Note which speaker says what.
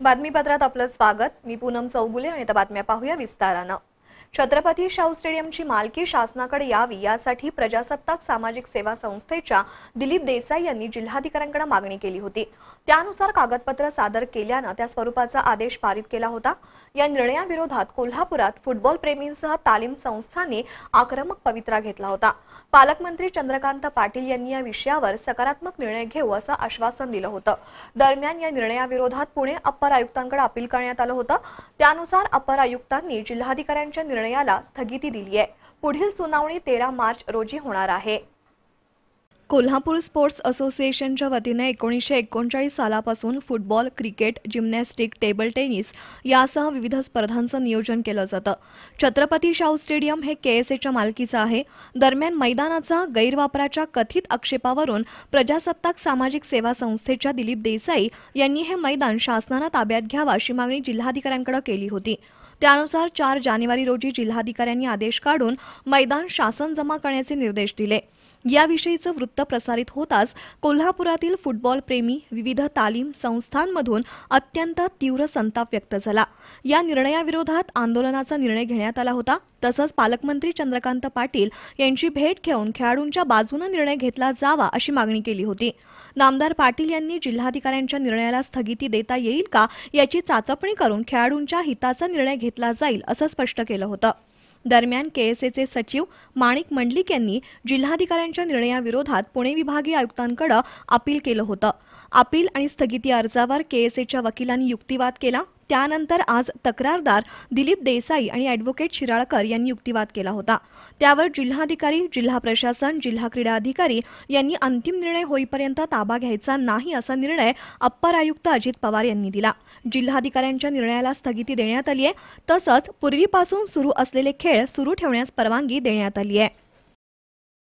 Speaker 1: बातमीपत्रात आपलं स्वागत. मी पूनम चौगुले आणि आता बातम्या पाहूया विस्तारानं. छत्रपती शाहू स्टेडियमची मालकी शासनाकडे यावी यासाठी प्रजासत्ताक सामाजिक सेवा संस्थेच्या दिलीप देसाई यांनी जिल्हाधिकाऱ्यांकडे मागणी केली होती. त्यानुसार कागदपत्र सादर केल्यानं त्या स्वरूपाचा आदेश पारित केला होता. या निर्णयाविरोधात कोल्हापुरात फुटबॉल प्रेमींसह तालीम संस्थांनी आक्रमक पवित्रा घेतला होता. पालकमंत्री चंद्रकांत पाटील यांनी या विषयावर सकारात्मक निर्णय घेऊ असं आश्वासन दिलं होतं. दरम्यान या निर्णयाविरोधात पुणे अप्पर आयुक्तांकडे अपील करण्यात आलं होतं. त्यानुसार अप्पर आयुक्तांनी जिल्हाधिकाऱ्यांच्या निर्णयाला स्थगिती दिली आहे. पुढील सुनावणी तेरा मार्च रोजी होणार आहे. कोल्हापूर स्पोर्ट्स असोसिएशनच्या वतीने एकोणीसशे एकोणचाळीस सालापासून football cricket gymnastic table tennis यासह विविध स्पर्धांचं नियोजन केलं जातं. छत्रपती शाहू स्टेडियम हे के एस एच्या मालकीचं आहे. दरम्यान मैदानाचा गैरवापराच्या कथित आक्षेपावरून प्रजासत्ताक सामाजिक सेवा संस्थेच्या दिलीप देसाई यांनी हे मैदान शासनानं ताब्यात घ्यावं अशी मागणी जिल्हाधिकाऱ्यांकडे केली होती. त्यानुसार चार जानेवारी रोजी जिल्हाधिकाऱ्यांनी आदेश काढून मैदान शासन जमा करण्याचे निर्देश दिले. याविषयीचं वृत्त प्रसारित होताच कोल्हापुरातील फुटबॉल प्रेमी विविध तालीम संस्थांमधून अत्यंत तीव्र संताप व्यक्त झाला. या निर्णयाविरोधात आंदोलनाचा निर्णय घेण्यात आला होता. तसंच पालकमंत्री चंद्रकांत पाटील यांची भेट घेऊन खेळाडूंच्या बाजूनं निर्णय घेतला जावा अशी मागणी केली होती. नामदार पाटील यांनी जिल्हाधिकाऱ्यांच्या निर्णयाला स्थगिती देता येईल का याची चाचपणी करून खेळाडूंच्या हिताचा निर्णय घेतला जाईल असं स्पष्ट केलं होतं. दरम्यान केएसएचे सचिव माणिक मंडलिक यांनी जिल्हाधिकाऱ्यांच्या निर्णयाविरोधात पुणे विभागीय आयुक्तांकडे अपील केलं होतं. अपील आणि स्थगिती अर्जावर केएसएच्या वकिलांनी युक्तिवाद केला. त्यानंतर आज तक्रारदार दिलीप देसाई आणि ॲडव्होकेट शिराळकर यांनी युक्तिवाद केला होता. त्यावर जिल्हाधिकारी जिल्हा प्रशासन जिल्हा क्रीडा अधिकारी यांनी अंतिम निर्णय होईपर्यंत ताबा घ्यायचा नाही असा निर्णय अप्पर आयुक्त अजित पवार यांनी दिला. जिल्हाधिकाऱ्यांच्या निर्णयाला स्थगिती देण्यात आली आहे तसंच पूर्वीपासून सुरू असलेले खेळ सुरू ठेवण्यास परवानगी देण्यात आली आहे